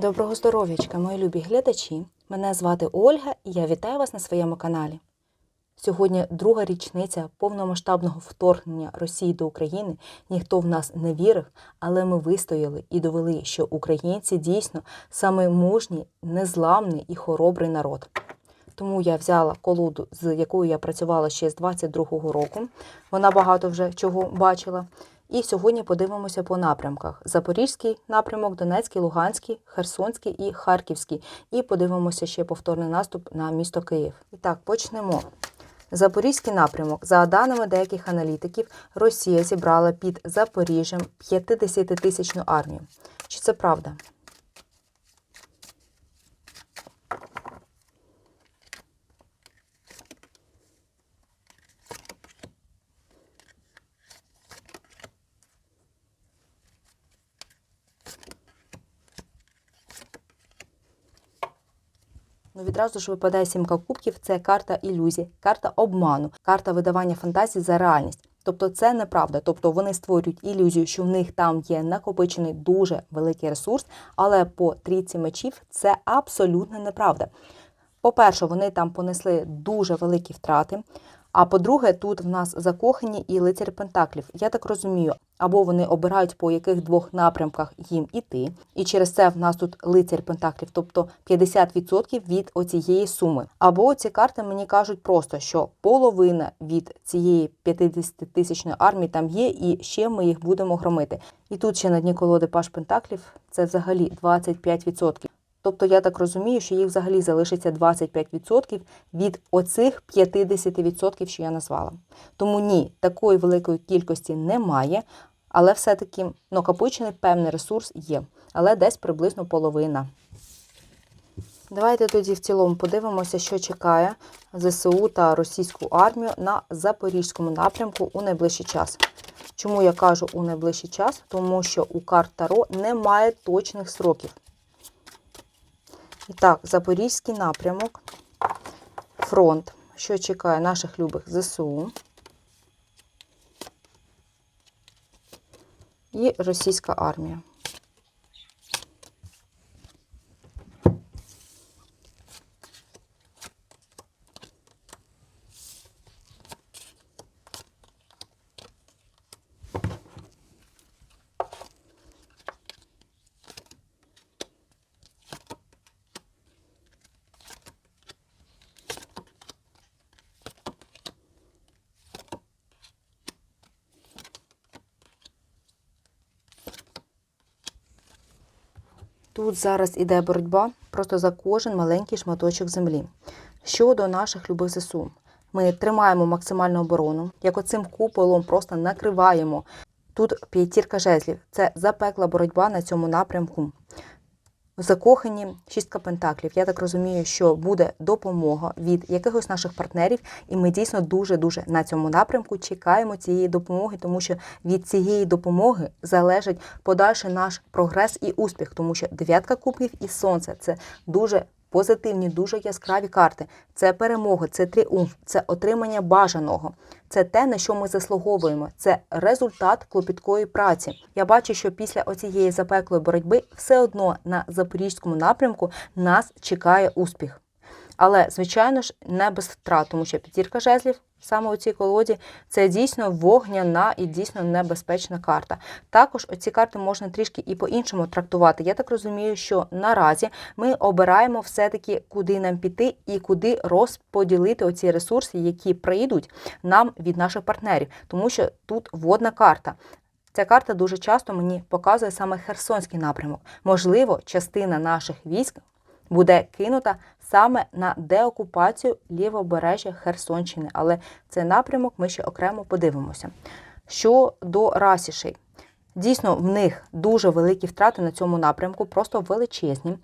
Доброго здоров'ячка, мої любі глядачі. Мене звати Ольга і я вітаю вас на своєму каналі. Сьогодні друга річниця повномасштабного вторгнення Росії до України. Ніхто в нас не вірив, але ми вистояли і довели, що українці дійсно саме мужній, незламний і хоробрий народ. Тому я взяла колоду, з якою я працювала ще з 22-го року. Вона багато вже чого бачила. І сьогодні подивимося по напрямках: Запорізький напрямок, Донецький, Луганський, Херсонський і Харківський. І подивимося ще повторний наступ на місто Київ. І так, почнемо. Запорізький напрямок. За даними деяких аналітиків, Росія зібрала під Запоріжжям 50-тисячну армію. Чи це правда? Ну, відразу ж випадає сімка кубків. Це карта ілюзії, карта обману, карта видавання фантазій за реальність. Тобто це неправда. Тобто вони створюють ілюзію, що в них там є накопичений дуже великий ресурс, але по трійці мечів це абсолютно неправда. По-перше, вони там понесли дуже великі втрати. А по-друге, тут в нас закохані і лицар Пентаклів. Я так розумію, або вони обирають по яких двох напрямках їм іти, і через це в нас тут лицар Пентаклів, тобто 50% від оцієї суми. Або ці карти мені кажуть просто, що половина від цієї 50-тисячної армії там є, і ще ми їх будемо громити. І тут ще на дні колоди Паш Пентаклів це взагалі 25%. Тобто я так розумію, що їх взагалі залишиться 25% від оцих 50%, що я назвала. Тому ні, такої великої кількості немає, але все-таки накопичений певний ресурс є, але десь приблизно половина. Давайте тоді в цілому подивимося, що чекає ЗСУ та російську армію на Запорізькому напрямку у найближчий час. Чому я кажу у найближчий час? Тому що у карт Таро немає точних сроків. І так, Запорізький напрямок, фронт, що чекає наших любих ЗСУ. І російська армія. Тут зараз іде боротьба просто за кожен маленький шматочок землі. Щодо наших любих ЗСУ, ми тримаємо максимальну оборону, як оцим куполом просто накриваємо. Тут п'ятірка жезлів. Це запекла боротьба на цьому напрямку. Закохані шістка пентаклів. Я так розумію, що буде допомога від якихось наших партнерів, і ми дійсно дуже-дуже на цьому напрямку чекаємо цієї допомоги, тому що від цієї допомоги залежить подальший наш прогрес і успіх, тому що дев'ятка кубків і сонце це дуже позитивні, дуже яскраві карти. Це перемога, це тріумф, це отримання бажаного. Це те, на що ми заслуговуємо. Це результат клопіткої праці. Я бачу, що після оцієї запеклої боротьби все одно на запорізькому напрямку нас чекає успіх. Але, звичайно ж, не без втрат, тому що п'ятірка жезлів саме у цій колоді це дійсно вогняна і дійсно небезпечна карта. Також оці карти можна трішки і по-іншому трактувати. Я так розумію, що наразі ми обираємо все-таки, куди нам піти і куди розподілити оці ресурси, які прийдуть нам від наших партнерів, тому що тут водна карта. Ця карта дуже часто мені показує саме Херсонський напрямок. Можливо, частина наших військ буде кинута саме на деокупацію лівобережжя Херсонщини, але цей напрямок ми ще окремо подивимося. Щодо расішей, дійсно в них дуже великі втрати на цьому напрямку, просто величезні.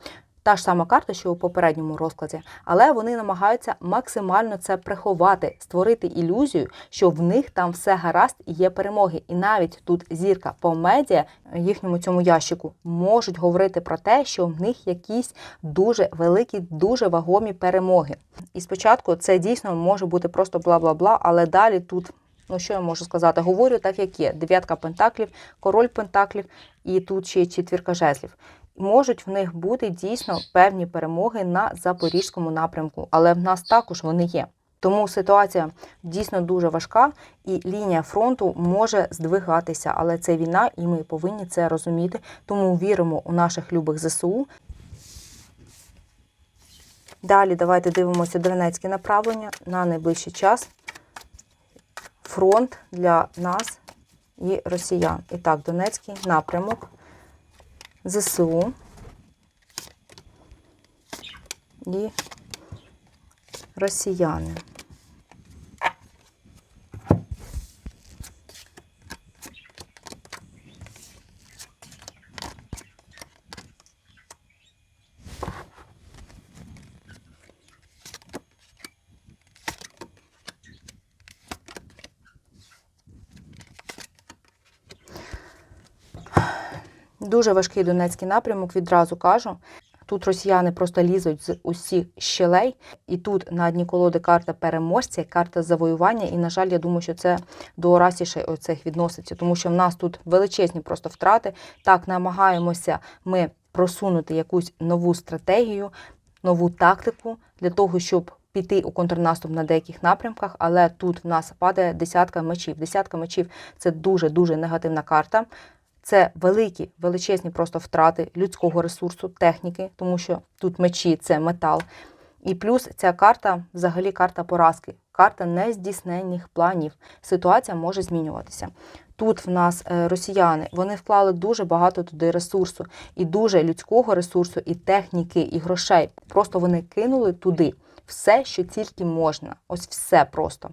Та ж сама карта, що у попередньому розкладі, але вони намагаються максимально це приховати, створити ілюзію, що в них там все гаразд і є перемоги. І навіть тут зірка по медіа їхньому цьому ящику можуть говорити про те, що в них якісь дуже великі, дуже вагомі перемоги. І спочатку це дійсно може бути просто бла бла бла, але далі тут. Ну, що я можу сказати? Говорю так, як є: дев'ятка пентаклів, король пентаклів і тут ще четвірка жезлів. Можуть в них бути дійсно певні перемоги на запорізькому напрямку, але в нас також вони є. Тому ситуація дійсно дуже важка, і лінія фронту може здвигатися, але це війна, і ми повинні це розуміти. Тому віримо у наших любих ЗСУ. Далі давайте дивимося Донецьке направлення на найближчий час. Фронт для нас і росіян. І так, Донецький напрямок, ЗСУ і росіяни. Дуже важкий Донецький напрямок, відразу кажу. Тут росіяни просто лізуть з усіх щелей, і тут на одній колоди карта переможця, карта завоювання. І, на жаль, я думаю, що це до Расішей оцих відноситься, тому що в нас тут величезні просто втрати. Так, намагаємося ми просунути якусь нову стратегію, нову тактику для того, щоб піти у контрнаступ на деяких напрямках, але тут в нас падає десятка мечів. Десятка мечів це дуже дуже негативна карта. Це великі, величезні просто втрати людського ресурсу, техніки, тому що тут мечі це метал. І плюс ця карта взагалі карта поразки, карта нездійсненних планів. Ситуація може змінюватися. Тут в нас е, росіяни вони вклали дуже багато туди ресурсу, і дуже людського ресурсу, і техніки, і грошей. Просто вони кинули туди все, що тільки можна. Ось все просто.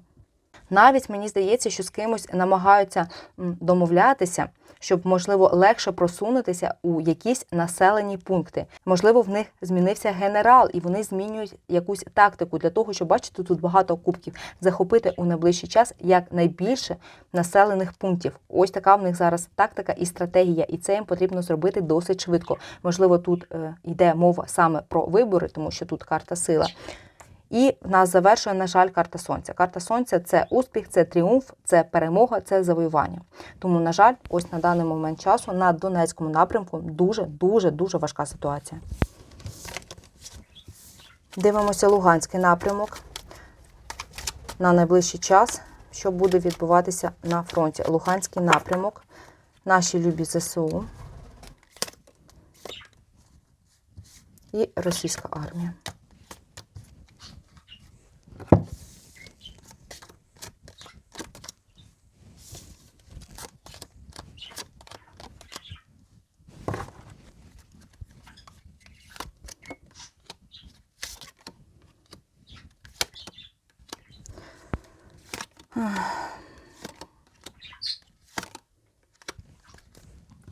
Навіть мені здається, що з кимось намагаються домовлятися, щоб можливо легше просунутися у якісь населені пункти. Можливо, в них змінився генерал, і вони змінюють якусь тактику для того, щоб бачити тут багато кубків, захопити у найближчий час як найбільше населених пунктів. Ось така в них зараз тактика і стратегія, і це їм потрібно зробити досить швидко. Можливо, тут е, йде мова саме про вибори, тому що тут карта сила. І нас завершує, на жаль, карта сонця. Карта сонця це успіх, це тріумф, це перемога, це завоювання. Тому, на жаль, ось на даний момент часу на Донецькому напрямку дуже, дуже, дуже важка ситуація. Дивимося Луганський напрямок на найближчий час, що буде відбуватися на фронті. Луганський напрямок, наші любі ЗСУ і російська армія.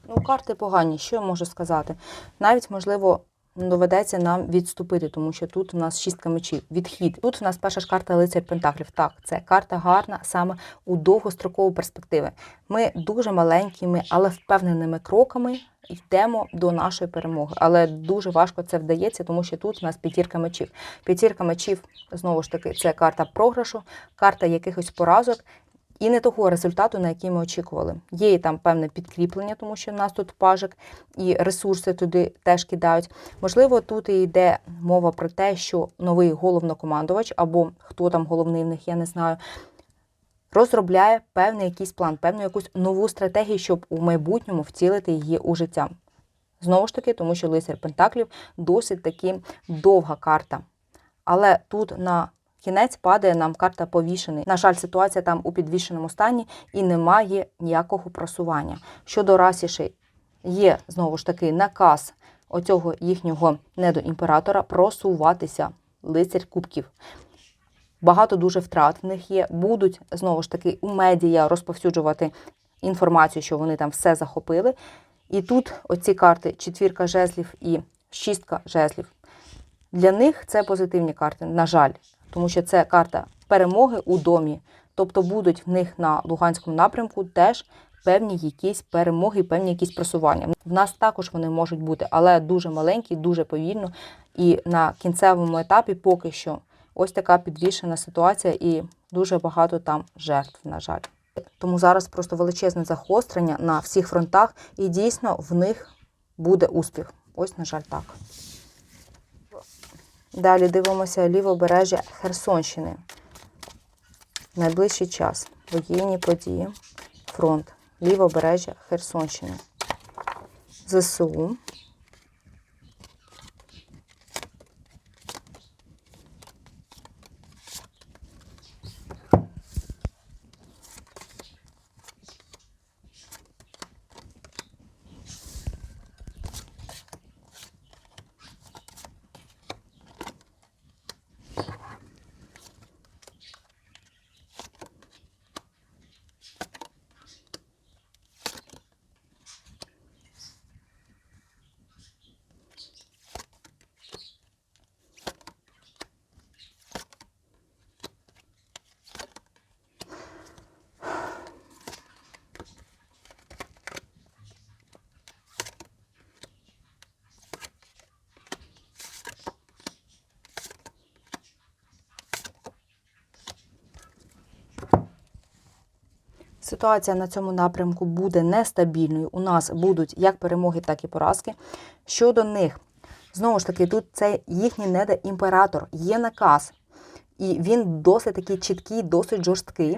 Ну, карти погані, що я можу сказати? Навіть, можливо, доведеться нам відступити, тому що тут у нас шістка мечів, відхід. Тут у нас перша ж карта лицар Пентаклів. Так, це карта гарна саме у довгострокову перспективу. Ми дуже маленькими, але впевненими кроками йдемо до нашої перемоги. Але дуже важко це вдається, тому що тут у нас п'ятірка мечів. П'ятірка мечів, знову ж таки, це карта програшу, карта якихось поразок. І не того результату, на який ми очікували. Є і там певне підкріплення, тому що в нас тут пажик, і ресурси туди теж кидають. Можливо, тут і йде мова про те, що новий головнокомандувач, або хто там головний в них, я не знаю, розробляє певний якийсь план, певну якусь нову стратегію, щоб у майбутньому втілити її у життя. Знову ж таки, тому що лицар Пентаклів досить таки довга карта. Але тут на кінець падає нам карта повішений. На жаль, ситуація там у підвішеному стані і немає ніякого просування. Щодо расішей, є знову ж таки наказ оцього їхнього недоімператора просуватися лицар кубків. Багато дуже втрат в них є. Будуть знову ж таки у медіа розповсюджувати інформацію, що вони там все захопили. І тут оці карти четвірка жезлів і шістка жезлів. Для них це позитивні карти, на жаль, тому що це карта перемоги у домі. Тобто будуть в них на Луганському напрямку теж певні якісь перемоги, певні якісь просування. В нас також вони можуть бути, але дуже маленькі, дуже повільно. І на кінцевому етапі поки що ось така підвішена ситуація, і дуже багато там жертв, на жаль. Тому зараз просто величезне загострення на всіх фронтах, і дійсно в них буде успіх. Ось, на жаль, так. Далі дивимося лівобережжя Херсонщини. Найближчий час. Воєнні події. Фронт. Лівобережжя Херсонщини. ЗСУ. Ситуація на цьому напрямку буде нестабільною. У нас будуть як перемоги, так і поразки. Щодо них, знову ж таки, тут це їхній недоімператор, є наказ, і він досить такий чіткий, досить жорсткий,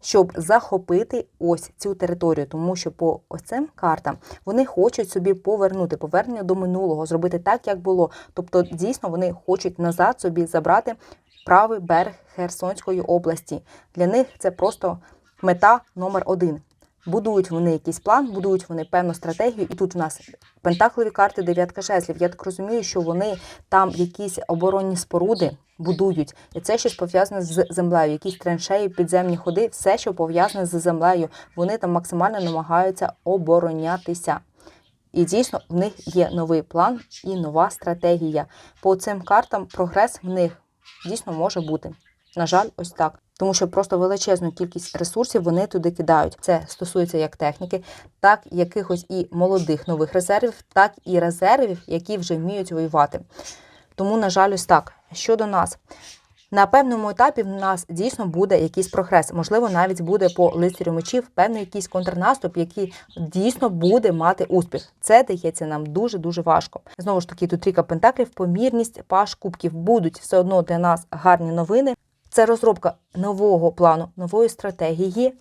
щоб захопити ось цю територію, тому що по ось цим картам вони хочуть собі повернути повернення до минулого, зробити так, як було. Тобто, дійсно, вони хочуть назад собі забрати правий берег Херсонської області. Для них це просто мета номер один. Будують вони якийсь план, будують вони певну стратегію, і тут в нас пентаклові карти, дев'ятка жезлів. Я так розумію, що вони там якісь оборонні споруди будують, і це щось пов'язане з землею, якісь траншеї, підземні ходи, все, що пов'язане з землею. Вони там максимально намагаються оборонятися. І дійсно в них є новий план і нова стратегія. По цим картам прогрес в них дійсно може бути. На жаль, ось так. Тому що просто величезну кількість ресурсів вони туди кидають. Це стосується як техніки, так якихось і молодих нових резервів, так і резервів, які вже вміють воювати. Тому, на жаль, ось так. Щодо нас. На певному етапі в нас дійсно буде якийсь прогрес. Можливо, навіть буде по лицарю мечів певний якийсь контрнаступ, який дійсно буде мати успіх. Це дається нам дуже дуже важко. Знову ж таки, тут трійка пентаклів, помірність, паш кубків будуть все одно для нас гарні новини. Це розробка нового плану, нової стратегії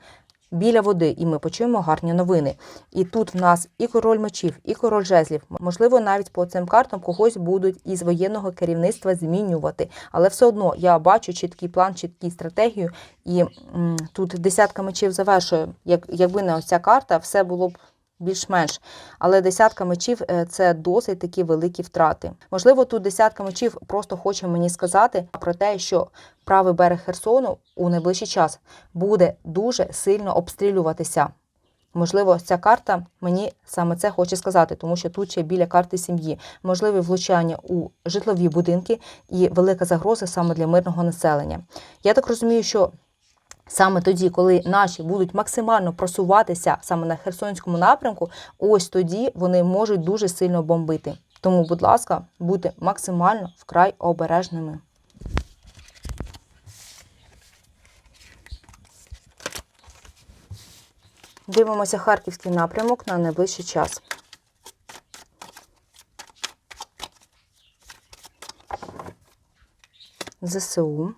біля води, і ми почуємо гарні новини. І тут в нас і король мечів, і король жезлів. Можливо, навіть по цим картам когось будуть із воєнного керівництва змінювати. Але все одно я бачу чіткий план, чітку стратегію. І м, тут десятка мечів завершує. Як, якби не ось ця карта, все було б більш-менш. Але десятка мечів е, це досить такі великі втрати. Можливо, тут десятка мечів просто хоче мені сказати про те, що правий берег Херсону у найближчий час буде дуже сильно обстрілюватися. Можливо, ця карта мені саме це хоче сказати, тому що тут ще біля карти сім'ї можливі влучання у житлові будинки і велика загроза саме для мирного населення. Я так розумію, що Саме тоді, коли наші будуть максимально просуватися саме на Херсонському напрямку, ось тоді вони можуть дуже сильно бомбити. Тому, будь ласка, будьте максимально вкрай обережними. Дивимося харківський напрямок на найближчий час. ЗСУ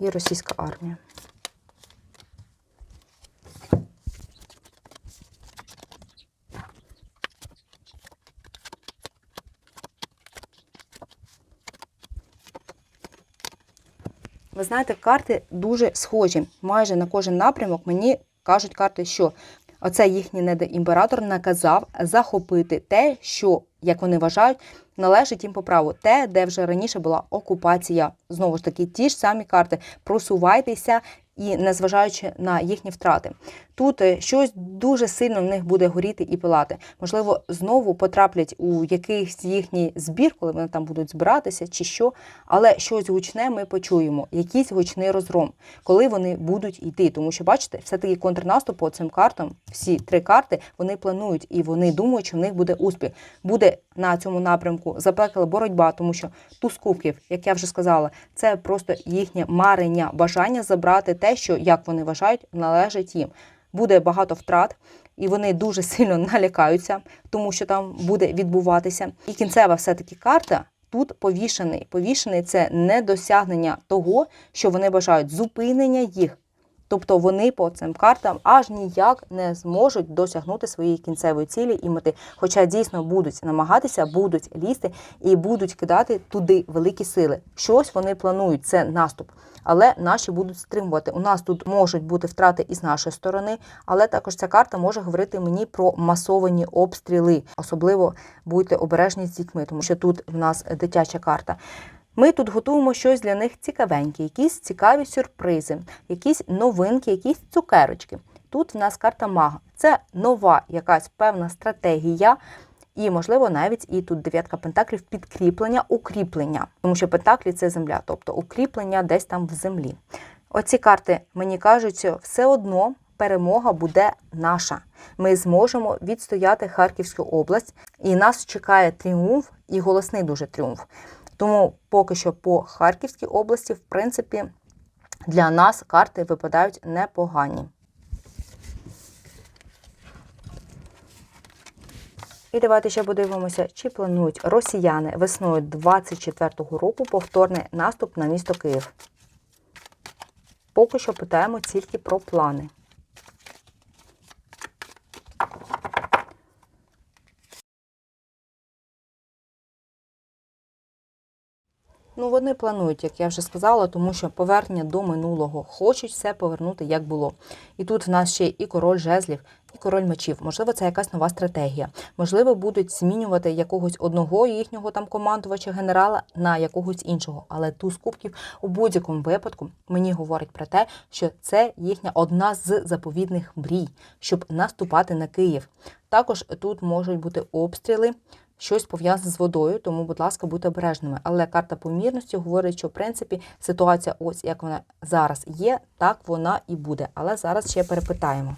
і російська армія. Ви знаєте, карти дуже схожі. Майже на кожен напрямок мені кажуть карти, що оце їхній недоімператор наказав захопити те, що, як вони вважають, належить їм по праву. Те, де вже раніше була окупація. Знову ж таки, ті ж самі карти. Просувайтеся і незважаючи на їхні втрати. Тут е, щось дуже сильно в них буде горіти і пилати. Можливо, знову потраплять у якийсь їхній збір, коли вони там будуть збиратися чи що, але щось гучне ми почуємо, якийсь гучний розгром, коли вони будуть йти. Тому що, бачите, все-таки контрнаступ по цим картам, всі три карти, вони планують і вони думають, що в них буде успіх. Буде на цьому напрямку запекла боротьба, тому що туз кубків, як я вже сказала, це просто їхнє марення, бажання забрати те, що, як вони вважають, належить їм. Буде багато втрат, і вони дуже сильно налякаються, тому що там буде відбуватися. І кінцева все-таки карта. Тут повішений. Повішений це недосягнення того, що вони бажають, зупинення їх. Тобто вони по цим картам аж ніяк не зможуть досягнути своєї кінцевої цілі і мети. Хоча дійсно будуть намагатися, будуть лізти і будуть кидати туди великі сили. Щось вони планують, це наступ. Але наші будуть стримувати. У нас тут можуть бути втрати і з нашої сторони, але також ця карта може говорити мені про масовані обстріли. Особливо будьте обережні з дітьми, тому що тут в нас дитяча карта. Ми тут готуємо щось для них цікавеньке, якісь цікаві сюрпризи, якісь новинки, якісь цукерочки. Тут в нас карта мага. Це нова якась певна стратегія, і, можливо, навіть і тут дев'ятка пентаклів підкріплення, укріплення. Тому що пентаклі це земля, тобто укріплення десь там в землі. Оці карти мені кажуть, що все одно перемога буде наша. Ми зможемо відстояти Харківську область, і нас чекає тріумф і голосний дуже тріумф. Тому поки що по Харківській області, в принципі, для нас карти випадають непогані. І давайте ще подивимося, чи планують росіяни весною 24-го року повторний наступ на місто Київ. Поки що питаємо тільки про плани. Ну, вони планують, як я вже сказала, тому що повернення до минулого хочуть все повернути, як було. І тут в нас ще і король жезлів, і король мечів. Можливо, це якась нова стратегія. Можливо, будуть змінювати якогось одного їхнього там командувача генерала на якогось іншого. Але туз кубків у будь-якому випадку мені говорить про те, що це їхня одна з заповідних мрій, щоб наступати на Київ. Також тут можуть бути обстріли щось пов'язане з водою, тому, будь ласка, будьте обережними. Але карта помірності говорить, що в принципі ситуація, ось як вона зараз є, так вона і буде. Але зараз ще перепитаємо.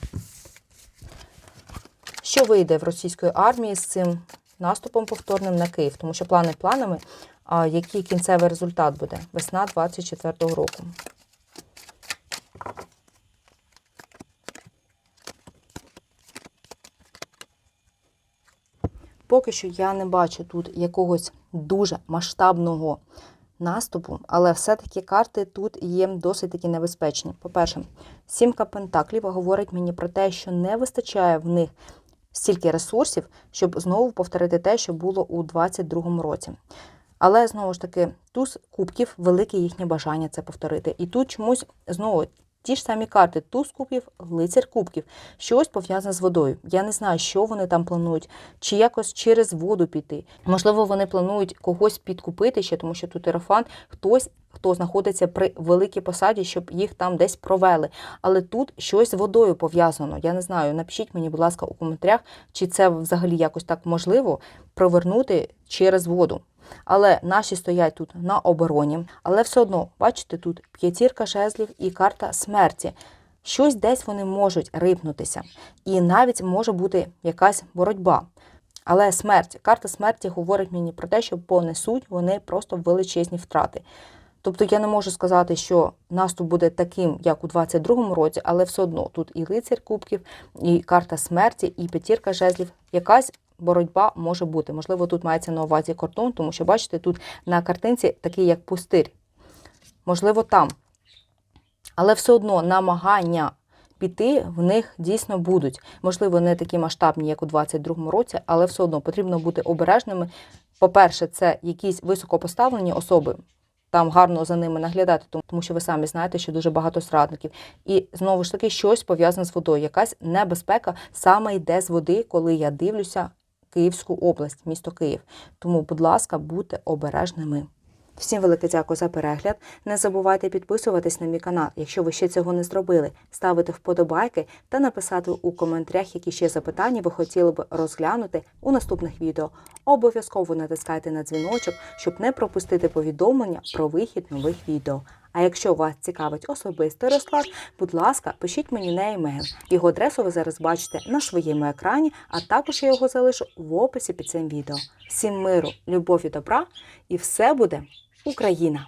Що вийде в російської армії з цим наступом повторним на Київ? Тому що плани планами, а який кінцевий результат буде? Весна 24-го року. Поки що я не бачу тут якогось дуже масштабного наступу, але все-таки карти тут є досить таки небезпечні. По-перше, сімка пентаклів говорить мені про те, що не вистачає в них стільки ресурсів, щоб знову повторити те, що було у 22-му році. Але знову ж таки, туз кубків велике їхнє бажання це повторити. І тут чомусь знову Ті ж самі карти туз кубків, лицар кубків, щось пов'язане з водою. Я не знаю, що вони там планують, чи якось через воду піти. Можливо, вони планують когось підкупити ще, тому що тут ерофан, хтось. Хто знаходиться при великій посаді, щоб їх там десь провели. Але тут щось з водою пов'язано. Я не знаю. Напишіть мені, будь ласка, у коментарях, чи це взагалі якось так можливо провернути через воду. Але наші стоять тут на обороні. Але все одно, бачите, тут п'ятірка жезлів і карта смерті. Щось десь вони можуть рипнутися. І навіть може бути якась боротьба. Але смерть, карта смерті говорить мені про те, що понесуть вони просто величезні втрати. Тобто я не можу сказати, що наступ буде таким, як у 22-му році, але все одно тут і лицар кубків, і карта смерті, і п'ятірка жезлів. Якась боротьба може бути. Можливо, тут мається на увазі кордон, тому що, бачите, тут на картинці такий як пустир. Можливо, там. Але все одно намагання піти в них дійсно будуть. Можливо, не такі масштабні, як у 22-му році, але все одно потрібно бути обережними. По-перше, це якісь високопоставлені особи. Там гарно за ними наглядати, тому що ви самі знаєте, що дуже багато зрадників. І знову ж таки щось пов'язане з водою. Якась небезпека саме йде з води, коли я дивлюся Київську область, місто Київ. Тому, будь ласка, будьте обережними. Всім велике дякую за перегляд. Не забувайте підписуватись на мій канал, якщо ви ще цього не зробили, ставити вподобайки та написати у коментарях, які ще запитання ви хотіли б розглянути у наступних відео. Обов'язково натискайте на дзвіночок, щоб не пропустити повідомлення про вихід нових відео. А якщо вас цікавить особистий розклад, будь ласка, пишіть мені на емейл. Його адресу ви зараз бачите на своєму екрані, а також я його залишу в описі під цим відео. Всім миру, любові, добра і все буде Україна!